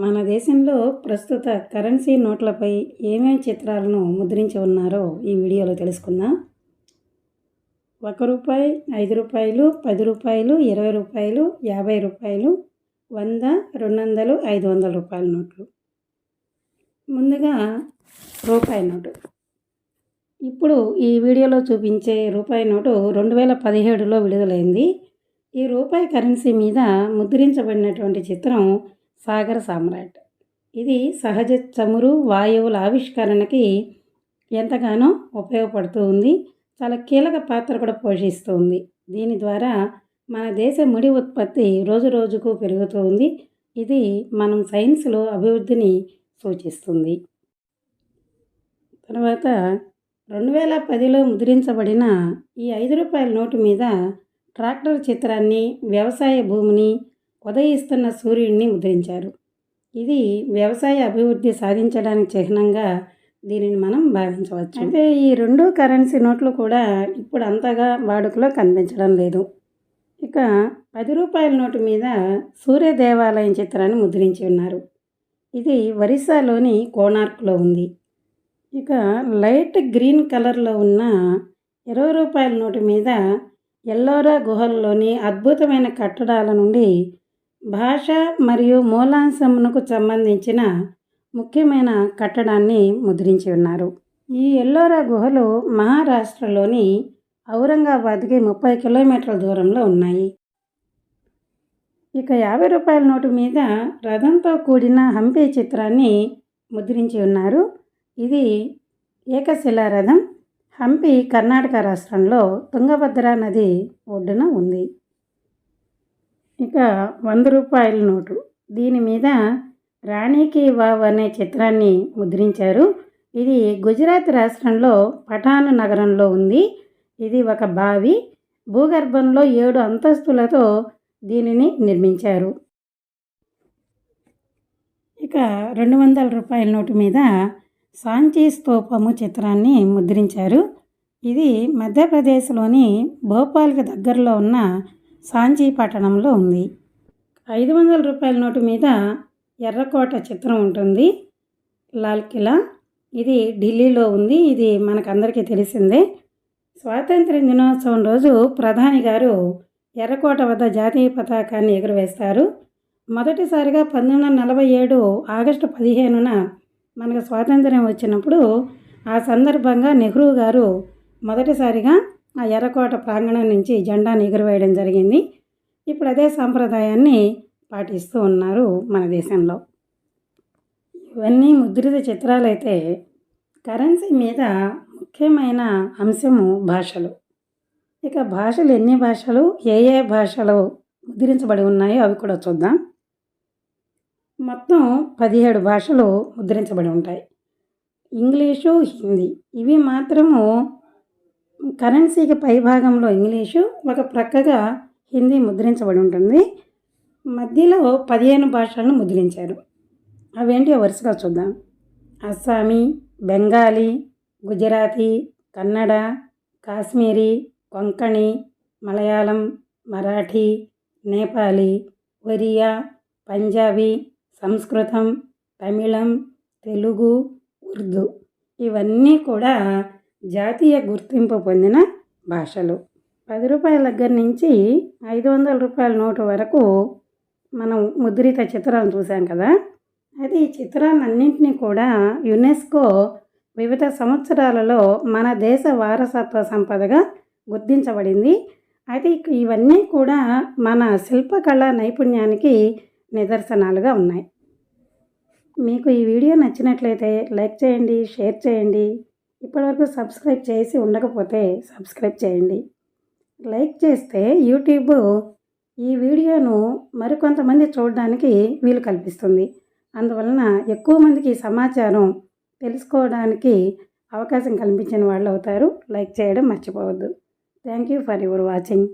మన దేశంలో ప్రస్తుత కరెన్సీ నోట్లపై ఏమేమి చిత్రాలను ముద్రించి ఉన్నారో ఈ వీడియోలో తెలుసుకుందాం. ఒక రూపాయి ఐదు రూపాయలు పది రూపాయలు ఇరవై రూపాయలు యాభై రూపాయలు వంద రెండు వందలు ఐదు వందల రూపాయల నోట్లు. ముందుగా రూపాయి నోటు. ఇప్పుడు ఈ వీడియోలో చూపించే రూపాయి నోటు రెండు వేల పదిహేడులో విడుదలైంది. ఈ రూపాయి కరెన్సీ మీద ముద్రించబడినటువంటి చిత్రం సాగర సామ్రాట్. ఇది సహజ చమురు వాయువుల ఆవిష్కరణకి ఎంతగానో ఉపయోగపడుతూ ఉంది. చాలా కీలక పాత్ర కూడా పోషిస్తుంది దీని ద్వారా మన దేశ ముడి ఉత్పత్తి రోజు రోజుకు పెరుగుతూ ఉంది. ఇది మనం సైన్స్లో అభివృద్ధిని సూచిస్తుంది. తర్వాత రెండు వేల పదిలో ముద్రించబడిన ఈ ఐదు రూపాయల నోటు మీద ట్రాక్టర్ చిత్రాన్ని వ్యవసాయ భూమిని ఉదయిస్తున్న సూర్యుడిని ముద్రించారు ఇది వ్యవసాయ అభివృద్ధి సాధించడానికి చిహ్నంగా దీనిని మనం భావించవచ్చు. అయితే ఈ రెండు కరెన్సీ నోట్లు కూడా ఇప్పుడు అంతగా వాడుకలో కనిపించడం లేదు. ఇక పది రూపాయల నోటు మీద సూర్య దేవాలయం చిత్రాన్ని ముద్రించి ఉన్నారు. ఇది ఒరిస్సాలోని కోణార్క్లో ఉంది. ఇక లైట్ గ్రీన్ కలర్లో ఉన్న ఇరవై రూపాయల నోటు మీద ఎల్లోరా గుహల్లోని అద్భుతమైన కట్టడాల నుండి భాష మరియు మూలాంశమునకు సంబంధించిన ముఖ్యమైన కట్టడాన్ని ముద్రించి ఉన్నారు. ఈ ఎల్లోరా గుహలు మహారాష్ట్రలోని ఔరంగాబాద్కి ముప్పై కిలోమీటర్ల దూరంలో ఉన్నాయి. ఇక యాభై రూపాయల నోటు మీద రథంతో కూడిన హంపి చిత్రాన్ని ముద్రించి ఉన్నారు. ఇది ఏకశిలా రథం. హంపి కర్ణాటక రాష్ట్రంలో తుంగభద్ర నది ఒడ్డున ఉంది. ఇక వంద రూపాయల నోటు. దీని మీద రాణికి వావ్ అనే చిత్రాన్ని ముద్రించారు. ఇది గుజరాత్ రాష్ట్రంలో పఠాన్ నగరంలో ఉంది. ఇది ఒక బావి. భూగర్భంలో ఏడు అంతస్తులతో దీనిని నిర్మించారు. ఇక రెండు వందల రూపాయల నోటు మీద సాంచి స్తూపము చిత్రాన్ని ముద్రించారు. ఇది మధ్యప్రదేశ్లోని భోపాల్కి దగ్గరలో ఉన్న సాంచీ పట్టణంలో ఉంది. ఐదు వందల రూపాయల నోటు మీద ఎర్రకోట చిత్రం ఉంటుంది. లాల్ కిలా ఇది ఢిల్లీలో ఉంది. ఇది మనకందరికీ తెలిసిందే. స్వాతంత్ర దినోత్సవం రోజు ప్రధాని గారు ఎర్రకోట వద్ద జాతీయ పతాకాన్ని ఎగురవేస్తారు. మొదటిసారిగా పంతొమ్మిది వందల నలభై ఏడు ఆగస్టు పదిహేనున మనకు స్వాతంత్ర్యం వచ్చినప్పుడు ఆ సందర్భంగా నెహ్రూ గారు మొదటిసారిగా ఆ ఎర్రకోట ప్రాంగణం నుంచి జెండాను ఎగురవేయడం జరిగింది. ఇప్పుడు అదే సాంప్రదాయాన్ని పాటిస్తూ ఉన్నారు మన దేశంలో. ఇవన్నీ ముద్రిత చిత్రాలైతే కరెన్సీ మీద ముఖ్యమైన అంశము భాషలు. ఇక భాషలు ఎన్ని భాషలు ఏ ఏ భాషలు ముద్రించబడి ఉన్నాయో అవి కూడా చూద్దాం. మొత్తం పదిహేడు భాషలు ముద్రించబడి ఉంటాయి. ఇంగ్లీషు హిందీ ఇవి మాత్రము కరెన్సీకి పైభాగంలో ఇంగ్లీషు ఒక ప్రక్కగా హిందీ ముద్రించబడి ఉంటుంది. మధ్యలో పదిహేను భాషలను ముద్రించారు. అవేంటి? వరుసగా చూద్దాం. అస్సామీ బెంగాలీ గుజరాతీ కన్నడ కాశ్మీరీ కొంకణి మలయాళం మరాఠీ నేపాలీ ఒరియా పంజాబీ సంస్కృతం తమిళం తెలుగు ఉర్దూ. ఇవన్నీ కూడా జాతీయ గుర్తింపు పొందిన భాషలు. పది రూపాయల దగ్గర నుంచి ఐదు వందల రూపాయల నోటు వరకు మనం ముద్రిత చిత్రాలను చూసాం కదా. అయితే ఈ చిత్రాలన్నింటినీ కూడా యునెస్కో వివిధ సంవత్సరాలలో మన దేశ వారసత్వ సంపదగా గుర్తించబడింది. అయితే ఇవన్నీ కూడా మన శిల్పకళ నైపుణ్యానికి నిదర్శనాలుగా ఉన్నాయి. మీకు ఈ వీడియో నచ్చినట్లయితే లైక్ చేయండి షేర్ చేయండి. ఇప్పటివరకు సబ్స్క్రైబ్ చేసి ఉండకపోతే సబ్స్క్రైబ్ చేయండి. లైక్ చేస్తే యూట్యూబ్ ఈ వీడియోను మరికొంతమంది చూడడానికి వీలు కల్పిస్తుంది. అందువలన ఎక్కువ మందికి సమాచారం తెలుసుకోవడానికి అవకాశం కల్పించిన వాళ్ళు అవుతారు. లైక్ చేయడం మర్చిపోవద్దు. Thank you for your watching.